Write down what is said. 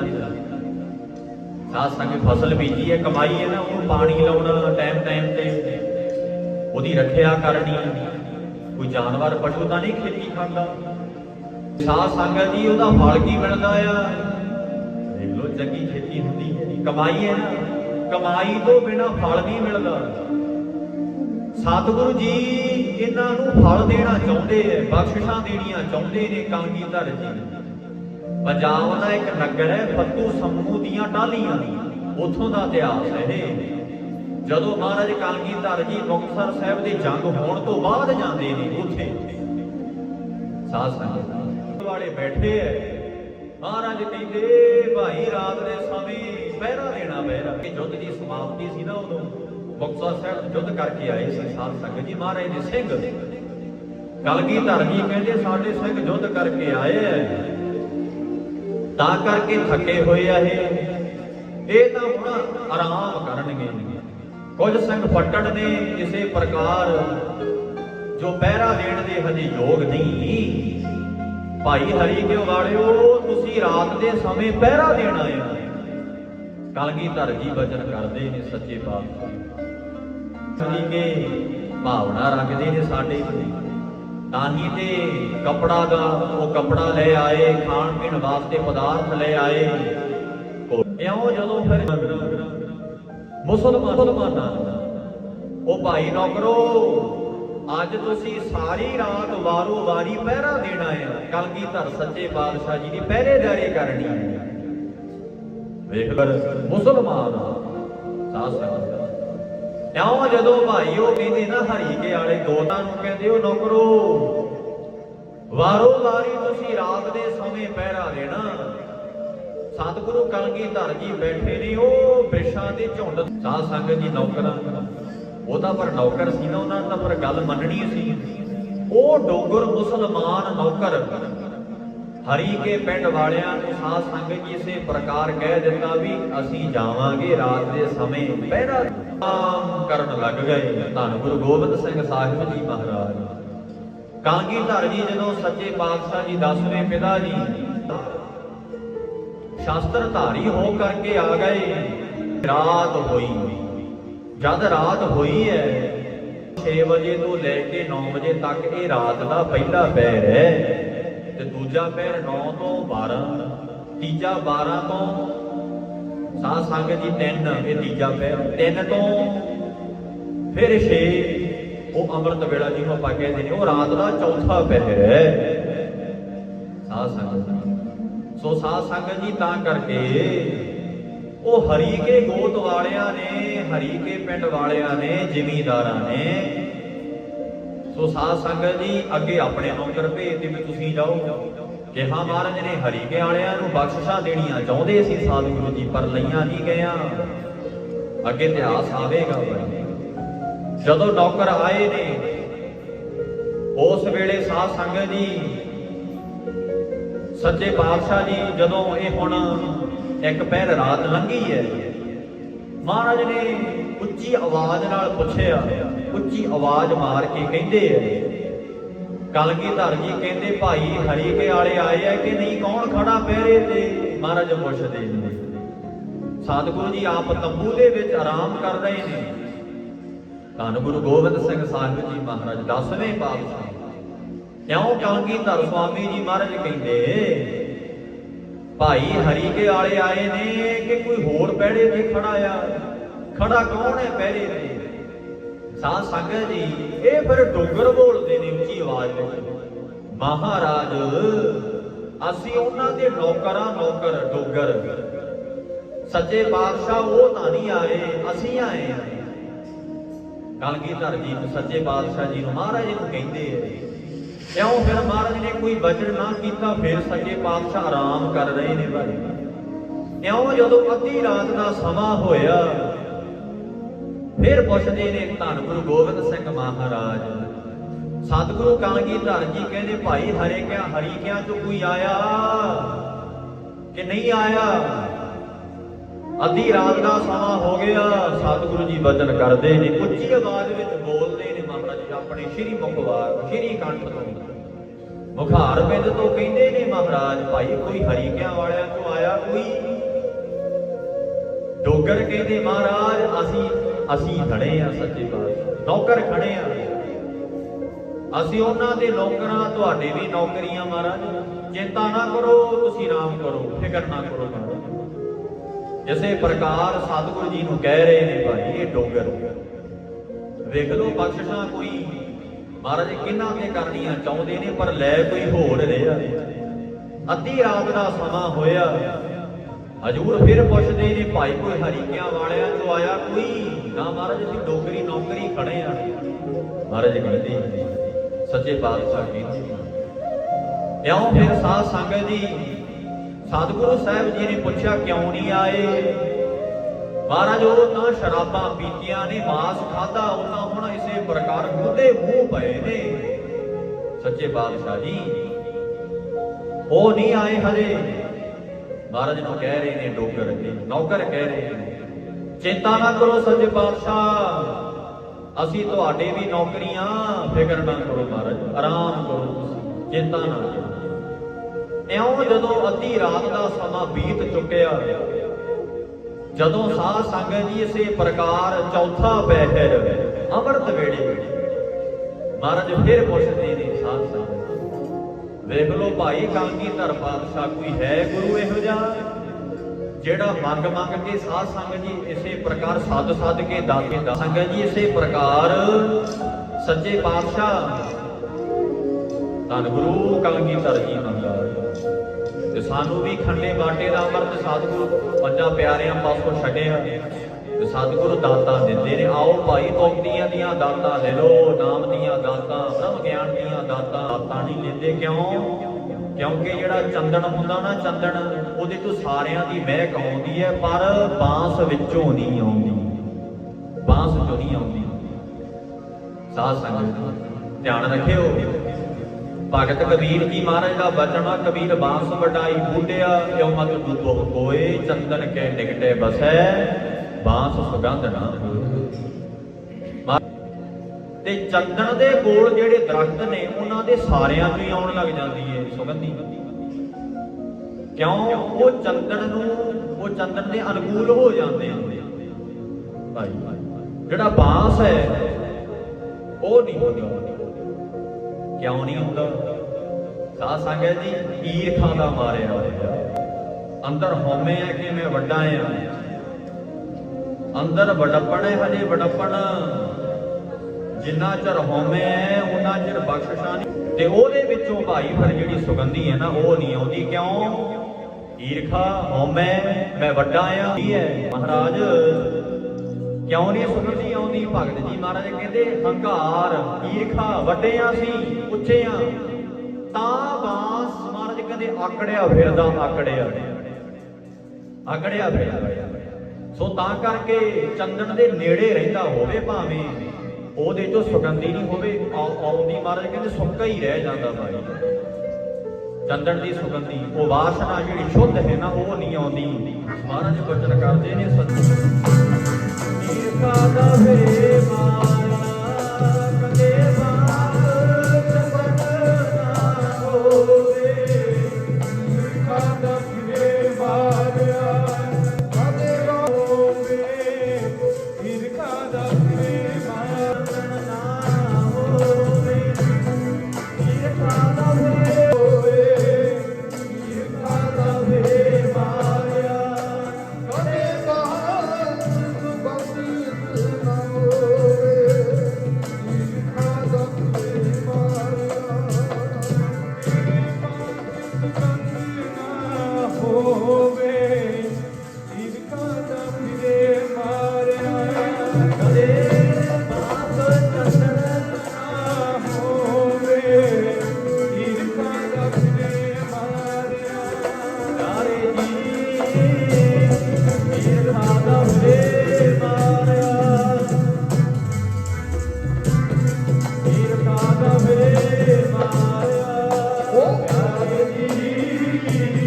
ਦਿੱਤਾ ਨਹੀਂ ਸਾਧ ਸੰਗ ਫਸਲ ਬੀਜੀ ਹੈ, ਕਮਾਈ ਹੈ ਨਾ ਉਹ ਪਾਣੀ ਲਾਉਣਾ ਟਾਈਮ ਟਾਈਮ ਤੇ। ਉਹਦੀ ਰੱਖਿਆ ਕਰਨੀ। ਕੋਈ ਜਾਨਵਰ ਪਸ਼ੂ ਤਾਂ ਨਹੀਂ ਖੇਤੀ ਖਾਂਦਾ। ਸਾਧ ਸੰਗਤ ਜੀ, ਉਹਦਾ ਫਲ ਕੀ ਮਿਲਦਾ ਆ? ਦੇਖ ਲਓ, ਚੰਗੀ ਖੇਤੀ ਹੁੰਦੀ ਹੈ ਕਮਾਈ ਹੈ ਨਾ, ਕਮਾਈ ਤੋਂ ਬਿਨਾ ਫਲ ਨਹੀਂ ਮਿਲਦਾ। ਸਤਿਗੁਰੂ ਜੀ ਇਹਨਾਂ ਨੂੰ ਫਲ ਦੇਣਾ ਚਾਹੁੰਦੇ ਐ ਬਖਸ਼ਿਸ਼ਾਂ ਦੇਣੀਆਂ ਚਾਹੁੰਦੇ ਨੇ ਕਲਗੀਧਰ ਜੀ। ਪੰਜਾਬ ਦਾ ਇੱਕ ਨਗਰ ਹੈ ਫੱਤੂ ਸੰਮੂ ਦੀਆਂ ਟਾਹਲੀਆਂ। ਉਥੋਂ ਦਾ ਇਤਿਹਾਸ ਹੈ ਇਹ। ਜਦੋਂ ਮਹਾਰਾਜ ਕਲਗੀਧਰ ਜੀ ਮੁਕਤਸਰ ਸਾਹਿਬ ਦੀ ਜੰਗ ਹੋਣ ਤੋਂ ਬਾਅਦ ਜਾਂਦੇ ਨੇ ਉੱਥੇ। ਸਾਧ ਸੰਗਤ ਵਾਲੇ ਬੈਠੇ ਐ। ਮਹਾਰਾਜ ਕਹਿੰਦੇ, ਭਾਈ, ਰਾਤ ਦੇ ਸਮੇਂ ਪਹਿਰਾ ਦੇਣਾ ਪਹਿਰਾ ਕਿ ਜੁੱਧ ਦੀ ਸਮਾਪਤੀ ਸੀ ਨਾ ਉਦੋਂ। ਮੁਕਤਸਰ ਸਾਹਿਬ ਜੁੱਧ ਕਰਕੇ ਆਏ ਸੀ ਸਾਧ ਸੰਗਤ ਜੀ ਮਹਾਰਾਜ ਦੇ ਸਿੰਘ। ਕਲਗੀਧਰ ਜੀ ਕਹਿੰਦੇ, ਸਾਡੇ ਸਿੰਘ ਜੁੱਧ ਕਰਕੇ ਆਏ ਐ। ਤਾਂ ਕਰਕੇ ਥੱਕੇ ਹੋਏ ਆ ਇਹ। ਇਹ ਤਾਂ ਹੁਣ ਆਰਾਮ ਕਰਨਗੇ। ਕੁਝ ਸਿੰਘ ਫੱਟੜ ਨੇ ਕਿਸੇ ਪ੍ਰਕਾਰ, ਜੋ ਪਹਿਰਾ ਦੇਣ ਦੇ ਹਜੇ ਯੋਗ ਨਹੀਂ। ਭਾਈ ਹਰੀ ਕੇ ਵਾਲਿਓ, ਤੁਸੀਂ ਰਾਤ ਦੇ ਸਮੇਂ ਪਹਿਰਾ ਦੇਣ ਆਏ ਹੋ। ਕਲਗੀਧਰ ਜੀ ਬਚਨ ਕਰਦੇ ਨੇ ਸੱਚੇ ਪਾਤਸ਼ਾਹ। ਹਰੀ ਕੇ ਭਾਵਨਾ ਰੱਖਦੇ ਨੇ ਸਾਡੇ। ਤਾਂ ਹੀ ਤੇ ਕਪੜਾ ਦਾ, ਉਹ ਕਪੜਾ ਲੈ ਆਏ, ਖਾਣ ਪੀਣ ਵਾਸਤੇ ਪਦਾਰਥ ਲੈ ਆਏ। ਇਉਂ ਜਦੋਂ ਫਿਰ ਮੁਸਲਮਾਨਾਂ ਉਹ ਭਾਈ ਨੌਕਰੋ ਅੱਜ ਤੁਸੀਂ ਸਾਰੀ ਰਾਤ ਵਾਰੋ ਵਾਰੀ ਪਹਿਰਾ ਦੇਣਾ ਹੈ। ਕਲਗੀਧਰ ਸੱਚੇ ਪਾਤਸ਼ਾਹ ਜੀ ਦੀ ਪਹਿਰੇਦਾਰੀ ਕਰਨੀ। ਹੈ ਵੇਖ ਕਰ ਮੁਸਲਮਾਨ ਸਾਧ ਸੰਗਤ ਇਉਂ ਜਦੋਂ ਭਾਈ ਉਹ ਕਹਿੰਦੇ ਨਾ ਹਰੀਕੇ ਵਾਲੇ ਦੋਤਾਂ ਨੂੰ ਕਹਿੰਦੇ, ਉਹ ਨੌਕਰੋ, ਵਾਰੋ ਵਾਰੀ ਤੁਸੀਂ ਰਾਤ ਦੇ ਸਮੇਂ ਪਹਿਰਾ ਦੇਣਾ। ਸਤਿਗੁਰੂ ਕਲਗੀਧਰ ਜੀ ਬੈਠੇ ਨੇ, ਉਹ ਬ੍ਰਿਸ਼ਾਂ ਦੇ ਝੁੰਡ ਸਾਧ ਸੰਗਤ ਜੀ ਨੌਕਰਾਂ ਉਹਦਾ ਪਰ ਨੌਕਰ ਸੀ ਨਾ ਉਹਨਾਂ ਦਾ, ਪਰ ਗੱਲ ਮੰਨਣੀ ਸੀ। ਉਹ ਡੋਗਰ ਮੁਸਲਮਾਨ ਨੌਕਰ। ਹਰੀ ਕੇ ਪਿੰਡ ਵਾਲਿਆਂ ਨੂੰ ਸਾਧ ਸੰਗਤ ਜੀ ਇਸੇ ਪ੍ਰਕਾਰ ਕਹਿ ਦਿੱਤਾ ਵੀ ਅਸੀਂ ਜਾਵਾਂਗੇ ਰਾਤ ਦੇ ਸਮੇਂ ਪਹਿਰਾ ਆਮ ਕਰਨ ਲੱਗ ਗਏ। ਧੰਨ ਗੁਰੂ ਗੋਬਿੰਦ ਸਿੰਘ ਸਾਹਿਬ ਜੀ ਮਹਾਰਾਜ। ਕਾਂਗੀਧਰ ਜੀ ਜਦੋਂ ਸੱਚੇ ਪਾਤਸ਼ਾਹ ਜੀ ਦਸਵੇਂ ਪਿਤਾ ਜੀ, ਸ਼ਾਸਤਰ ਧਾਰੀ ਹੋ ਕਰਕੇ ਆ ਗਏ। ਰਾਤ ਹੋਈ। ਜਦ ਰਾਤ ਹੋਈ ਹੈ 6 ਵਜੇ ਤੋਂ ਲੈ ਕੇ 9 ਵਜੇ ਤੱਕ ਇਹ ਰਾਤ ਦਾ ਪਹਿਲਾ ਪੈਰ ਹੈ ਤੇ ਦੂਜਾ ਪੈਰ 9 ਤੋਂ 12 ਤੀਜਾ 12 ਤੋਂ ਸਾਧ ਸੰਗਤ ਜੀ 3 ਇਹ ਤੀਜਾ ਪਹਿਰ 3 ਤੋਂ ਫਿਰ 6 ਉਹ ਅੰਮ੍ਰਿਤ ਵੇਲਾ ਜਿਹਨੂੰ ਆਪਾਂ ਕਹਿੰਦੇ ਨੇ, ਉਹ ਰਾਤ ਦਾ ਚੌਥਾ ਪਹਿਰ ਹੈ। ਸਾਧ ਸੰਗਤ ਸੋ ਸਾਧ ਸੰਗਤ ਜੀ, ਤਾਂ ਕਰਕੇ ਉਹ ਹਰੀ ਕੇ ਗੋਤ ਵਾਲਿਆਂ ਨੇ ਹਰੀ ਕੇ ਪਿੰਡ ਵਾਲਿਆਂ ਨੇ, ਜ਼ਿਮੀਂਦਾਰਾਂ ਨੇ, ਸੋ ਸਾਧ ਸੰਗਤ ਜੀ, ਅੱਗੇ ਆਪਣੇ ਨੌਕਰ ਭੇਜਦੇ ਵੀ ਤੁਸੀਂ ਜਾਓ। ਕਿਹਾ ਮਹਾਰਾਜ ਨੇ, ਹਰੀ ਕੇ ਵਾਲਿਆਂ ਨੂੰ ਬਖਸ਼ਿਸ਼ਾਂ ਦੇਣੀਆਂ ਚਾਹੁੰਦੇ ਸੀ ਸਤਿਗੁਰੂ ਜੀ, ਪਰ ਲਈਆਂ ਨਹੀਂ ਗਿਆ ਅੱਗੇ ਇਤਿਹਾਸ ਆਵੇਗਾ ਜਦੋਂ ਨੌਕਰ ਆਏ ਨੇ, ਉਸ ਵੇਲੇ ਸਾਧ ਸੰਗਤ ਜੀ, ਸੱਚੇ ਪਾਤਸ਼ਾਹ ਜੀ, ਜਦੋਂ ਇਹ ਹੁਣ ਇੱਕ ਪਹਿਰ ਰਾਤ ਲੰਘੀ ਹੈ, ਮਹਾਰਾਜ ਨੇ ਉੱਚੀ ਆਵਾਜ਼ ਨਾਲ ਪੁੱਛਿਆ, ਉੱਚੀ ਆਵਾਜ਼ ਮਾਰ ਕੇ ਕਹਿੰਦੇ ਐ ਕਲਗੀਧਰ ਜੀ ਕਹਿੰਦੇ ਭਾਈ, ਹਰੀ ਕੇ ਵਾਲੇ ਆਏ ਆ ਕਿ ਨਹੀਂ? ਕੌਣ ਖੜਾ ਪਹਿਰੇ ਤੇ? ਮਹਾਰਾਜ ਪੁੱਛਦੇ ਨੇ। ਸਤਿਗੁਰੂ ਜੀ ਆਪ ਤੰਬੂ ਦੇ ਵਿੱਚ ਆਰਾਮ ਕਰ ਰਹੇ ਨੇ। ਧੰਨ ਗੁਰੂ ਗੋਬਿੰਦ ਸਿੰਘ ਸਾਹਿਬ ਜੀ ਮਹਾਰਾਜ, ਦਸਵੇਂ ਪਾਤਸ਼ਾਹ। ਕਿਉਂ ਕਲਗੀਧਰ ਸੁਆਮੀ ਜੀ ਮਹਾਰਾਜ ਕਹਿੰਦੇ, ਭਾਈ, ਹਰੀ ਕੇ ਵਾਲੇ ਆਏ ਨੇ ਕਿ ਕੋਈ ਹੋਰ ਪਹਿਰੇ ਤੇ ਖੜਾ ਆ? ਖੜਾ ਕੌਣ ਹੈ ਪਹਿਰੇ ਤੇ? ਸਾਧ ਸੰਗਤ ਜੀ, ਇਹ ਫਿਰ ਡੋਗਰ ਬੋਲਦੇ ਨੇ ਉੱਚੀ ਆਵਾਜ਼ ਵਿੱਚ। ਮਹਾਰਾਜ, ਅਸੀਂ ਉਹਨਾਂ ਦੇ ਨੌਕਰਾਂ ਨੌਕਰ ਡੋਗਰ। ਸੱਚੇ ਪਾਤਸ਼ਾਹ ਉਹ ਤਾਂ ਨਹੀਂ ਆਏ ਅਸੀਂ ਆਏ ਆ ਕਲਗੀਧਰ ਜੀ ਨੂੰ ਸੱਚੇ ਪਾਤਸ਼ਾਹ ਜੀ ਨੂੰ ਮਹਾਰਾਜ ਨੂੰ ਕਹਿੰਦੇ ਆ। ਕਿਉਂ ਫਿਰ ਮਹਾਰਾਜ ਨੇ ਕੋਈ ਵਚਨ ਨਾ ਕੀਤਾ, ਫਿਰ ਸੱਚੇ ਪਾਤਸ਼ਾਹ ਆਰਾਮ ਕਰ ਰਹੇ ਨੇ ਭਾਈ। ਕਿਉਂ? ਜਦੋਂ ਅੱਧੀ ਰਾਤ ਦਾ ਸਮਾਂ ਹੋਇਆ ਫਿਰ ਪੁੱਛਦੇ ਨੇ ਧੰਨ ਗੁਰੂ ਗੋਬਿੰਦ ਸਿੰਘ ਮਹਾਰਾਜ। ਸਤਿਗੁਰੂ ਕਲਗੀਧਰ ਜੀ ਕਹਿੰਦੇ, ਭਾਈ ਹਰੇ ਕਿਆ, ਹਰੀ ਕਿਆ ਚੋਂ ਕੋਈ ਆਇਆ? ਕਿ ਨਹੀਂ ਆਇਆ? ਅੱਧੀ ਰਾਤ ਦਾ ਸਮਾਂ ਹੋ ਗਿਆ, ਸਤਿਗੁਰੂ ਜੀ ਬਚਨ ਕਰਦੇ ਨੇ। ਉੱਚੀ ਆਵਾਜ਼ ਵਿੱਚ ਬੋਲਦੇ ਨੇ ਮਹਾਰਾਜ ਜੀ ਆਪਣੇ ਸ਼੍ਰੀ ਮੁਖਵਾਰ, ਸ਼੍ਰੀ ਕੰਠ ਤੋਂ। ਮੁਖਾਰ ਪਿੰਡ ਤੋਂ ਕਹਿੰਦੇ ਨੇ ਮਹਾਰਾਜ, ਭਾਈ ਕੋਈ ਹਰੀਕਿਆਂ ਵਾਲਿਆਂ ਤੋਂ ਆਇਆ ਕੋਈ? ਡੋਗਰ ਕਹਿੰਦੇ, ਮਹਾਰਾਜ, ਅਸੀਂ ਅਸੀਂ ਖੜੇ ਆ ਸੱਚੇ ਪਾਤਸ਼ਾਹ। ਨੌਕਰ ਖੜੇ ਆ। ਅਸੀਂ ਉਹਨਾਂ ਦੇ ਨੌਕਰਾਂ, ਤੁਹਾਡੇ ਵੀ ਨੌਕਰੀਆਂ ਮਹਾਰਾਜ। ਚਿੰਤਾ ਨਾ ਕਰੋ, ਤੁਸੀਂ ਆਰਾਮ ਕਰੋ, ਫਿਕਰ ਨਾ ਕਰੋ ਜਿਸੇ ਪ੍ਰਕਾਰ ਸਤਿਗੁਰੂ ਜੀ ਨੂੰ ਕਹਿ ਰਹੇ ਨੇ ਭਾਈ, ਇਹ ਡੋਗਰ। ਵੇਖ ਲਓ ਬਖਸ਼ਿਸ਼ਾਂ ਕੋਈ। ਮਹਾਰਾਜ, ਕਿੰਨਾ ਕੇ ਕਰਨੀਆਂ ਚਾਹੁੰਦੇ ਨੇ, ਪਰ ਲੈ ਕੋਈ ਹੋਰ ਰਿਹਾ। ਅੱਧੀ ਰਾਤ ਦਾ ਸਮਾਂ ਹੋਇਆ। ਹਜੂਰ ਫਿਰ ਪੁੱਛਦੇ ਨੇ, ਭਾਈ, ਕੋਈ ਹਰੀਕਿਆਂ ਵਾਲਿਆਂ ਤੋਂ ਆਇਆ? ਕੋਈ? ਨਾ ਮਹਾਰਾਜ, ਅਸੀਂ ਡੋਗਰੀ ਨੌਕਰੀ ਖੜੇ ਆ। ਮਹਾਰਾਜ ਕਹਿੰਦੇ, ਸੱਚੇ ਪਾਤਸ਼ਾਹ ਜੀ ਇਉਂ ਫਿਰ ਸਾਧ ਸੰਗਤ ਜੀ, ਸਤਿਗੁਰੂ ਸਾਹਿਬ ਜੀ ਨੇ ਪੁੱਛਿਆ, ਕਿਉਂ ਨਹੀਂ ਆਏ? ਮਹਾਰਾਜ ਉਹ ਤਾਂ ਸ਼ਰਾਬਾਂ ਪੀਤੀਆਂ ਨੇ, ਮਾਸ ਖਾਦਾ ਉਹਨਾਂ ਹੁਣ ਇਸੇ ਪ੍ਰਕਾਰ ਖੁੱਲੇ ਮੂੰਹ ਪਏ ਨੇ। ਸੱਚੇ ਪਾਤਸ਼ਾਹ ਜੀ, ਉਹ ਨਹੀਂ ਆਏ ਹਜੇ। ਮਹਾਰਾਜ ਨੂੰ ਕਹਿ ਰਹੇ ਨੇ ਡੋਗਰ ਨੌਕਰ ਕਹਿ ਰਹੇ ਨੇ, ਚਿੰਤਾ ਨਾ ਕਰੋ ਸੱਚੇ ਪਾਤਸ਼ਾਹ। ਅਸੀਂ ਤੁਹਾਡੇ ਵੀ ਨੌਕਰੀਆਂ, ਫਿਕਰ ਨਾ ਕਰੋ ਮਹਾਰਾਜ, ਆਰਾਮ ਕਰੋ ਤੁਸੀਂ, ਚਿੰਤਾ ਨਾ ਕਰੋ। ਇਉਂ ਜਦੋਂ ਅੱਧੀ ਰਾਤ ਦਾ ਸਮਾਂ ਬੀਤ ਚੁੱਕਿਆ, ਜਦੋਂ ਸਾਧ ਸੰਗਤ ਜੀ ਇਸੇ ਪ੍ਰਕਾਰ ਚੌਥਾ ਪਹਿਰ ਅੰਮ੍ਰਿਤ ਵੇਲੇ, ਮਹਾਰਾਜ ਫਿਰ ਪੁੱਛਦੇ ਨੇ ਸਾਧ ਸੰਗਤ। ਵੇਖ ਲੋ ਭਾਈ ਕਾਂਗੀ ਧਰ ਪਾਤਸ਼ਾਹ, ਕੋਈ ਹੈ ਗੁਰੂ ਇਹੋ ਜਿਹਾ? ਜਿਹੜਾ ਮੰਗ ਮੰਗ ਕੇ ਸਾਧ ਸੰਗਤ ਜੀ, ਇਸੇ ਪ੍ਰਕਾਰ ਸੱਦ ਸੱਦ ਕੇ ਦਾਤੇ ਦਾ ਸੰਗਤ ਜੀ, ਇਸੇ ਪ੍ਰਕਾਰ ਸੱਚੇ ਪਾਤਸ਼ਾਹ। ਧੰਨ ਗੁਰੂ ਕਲਗੀਧਰ ਜੀ ਮਹਾਰਾਜ। ਤੇ ਸਾਨੂੰ ਵੀ ਖੰਡੇ ਬਾਟੇ ਦਾ ਅੰਮ੍ਰਿਤ ਸਤਿਗੁਰੂ ਪੰਜਾਂ ਪਿਆਰਿਆਂ ਪਾਸੋਂ ਛੱਡਿਆ ਤੇ ਸਤਿਗੁਰੂ ਦਾਤਾ ਦਿੰਦੇ ਨੇ। ਆਓ ਭਾਈ ਤੋਕਦੀਆਂ ਦੀਆਂ ਦਾਤਾਂ ਲੈ ਲਓ, ਨਾਮ ਦੀਆਂ ਦਾਤਾਂ, ਬ੍ਰਹਮ ਗਿਆਨ ਦੀਆਂ ਦਾਤਾਂ ਦਾਤਾਂ ਨਹੀਂ ਲੈਂਦੇ। ਕਿਉਂ? ਕਿਉਂਕਿ ਜਿਹੜਾ ਚੰਦਨ ਹੁੰਦਾ ਨਾ ਚੰਦਨ, ਉਹਦੇ ਤੋਂ ਸਾਰਿਆਂ ਦੀ ਮਹਿਕ ਆਉਂਦੀ ਹੈ, ਪਰ ਬਾਂਸ ਵਿੱਚੋਂ ਨਹੀਂ ਆਉਂਦੀ। ਬਾਂਸ ਚੋਂ ਨਹੀਂ ਆਉਂਦੀ। ਸਾਧ ਸੰਗਤ, ਧਿਆਨ ਰੱਖਿਓ। ਭਗਤ ਕਬੀਰ ਜੀ ਮਹਾਰਾਜ ਦਾ ਬਚਨ ਆ, ਕਬੀਰ ਬਾਂਸ ਵਡਾਈ ਬੂਟਿਆ, ਕਿਉ ਮਤ ਦੁਬੋ ਕੋਏ ਚੰਦਨ ਕੇ ਨਿਕਟੇ ਬਸੈ। ਬਾਸ ਸੁਗੰਧ ਨਾ ਤੇ ਚੰਦਨ ਦੇ ਕੋਲ ਜਿਹੜੇ ਦਰਖਤ ਨੇ, ਉਹਨਾਂ ਦੇ ਸਾਰਿਆਂ ਚੋਂ ਹੀ ਆਉਣ ਲੱਗ ਜਾਂਦੀ ਹੈ ਸੁਗੰਧੀ। ਕਿਉਂ? ਉਹ ਚੰਦਨ ਨੂੰ, ਉਹ ਚੰਦਨ ਦੇ ਅਨੁਕੂਲ ਹੋ ਜਾਂਦੇ ਆ। ਭਾਈ, ਜਿਹੜਾ ਬਾਂਸ ਹੈ, ਉਹ ਨਹੀਂ ਹੁੰਦਾ। ਕਿਉਂ ਨਹੀਂ ਹੁੰਦਾ? ਸਾਧ ਸੰਗਤ ਜੀ ਈਰਖਾਂ ਦਾ ਮਾਰਿਆ ਹੋਇਆ। ਅੰਦਰ ਹਉਮੈ ਹੈ ਕਿ ਮੈਂ ਵੱਡਾ ਆ ਅੰਦਰ ਵਡੱਪਣ ਹੈ ਹਜੇ ਵਡੱਪਣ। ਜਿੰਨਾ ਚਿਰ ਹਉਮੈ ਹੈ ਉਹਨਾਂ ਚਿਰ ਬਖਸ਼ਿਸ਼ਾਂ ਨਹੀਂ। ਤੇ ਉਹਦੇ ਵਿੱਚੋਂ ਭਾਈ ਫਿਰ ਜਿਹੜੀ ਸੁਗੰਧੀ ਹੈ ਨਾ, ਉਹ ਨਹੀਂ ਆਉਂਦੀ। ਕਿਉਂ? ਈਰਖਾ, ਹਉਮੈ, ਮੈਂ ਵੱਡਾ ਆ, ਕੀ ਹੈ? ਮਹਾਰਾਜ, ਕਿਉਂ ਨਹੀਂ ਸੁਗੰਧੀ ਆਉਂਦੀ? ਭਗਤ ਜੀ ਮਹਾਰਾਜ ਕਹਿੰਦੇ, ਹੰਕਾਰ, ਈਰਖਾ ਵੱਡੇ ਆ ਸੀ ਉੱਚੇ ਆ ਤਾਂ ਬਾਸ ਮਹਾਰਾਜ ਕਹਿੰਦੇ, ਆਕੜਿਆ ਫਿਰਦਾ, ਆਕੜਿਆ। ਆਕੜਿਆ ਫਿਰਦਾ। ਸੋ ਤਾਂ ਕਰਕੇ ਚੰਦਨ ਦੇ ਨੇੜੇ ਰਹਿੰਦਾ ਹੋਵੇ ਭਾਵੇਂ, ਉਹਦੇ ਚੋਂ ਸੁਗੰਧੀ ਨਹੀਂ ਹੋਵੇ ਆਉਂਦੀ ਮਹਾਰਾਜ ਕਹਿੰਦੇ ਸੁੱਕਾ ਹੀ ਰਹਿ ਜਾਂਦਾ ਭਾਈ। ਚੰਦਨ ਦੀ ਸੁਗੰਧੀ, ਉਹ ਵਾਸਨਾ ਜਿਹੜੀ ਸ਼ੁੱਧ ਹੈ ਨਾ, ਉਹ ਨਹੀਂ ਆਉਂਦੀ। ਮਹਾਰਾਜ ਬਚਨ ਕਰਦੇ ਨੇ ਸਤਿ ਨੀਰ ਕਾ ਵੇ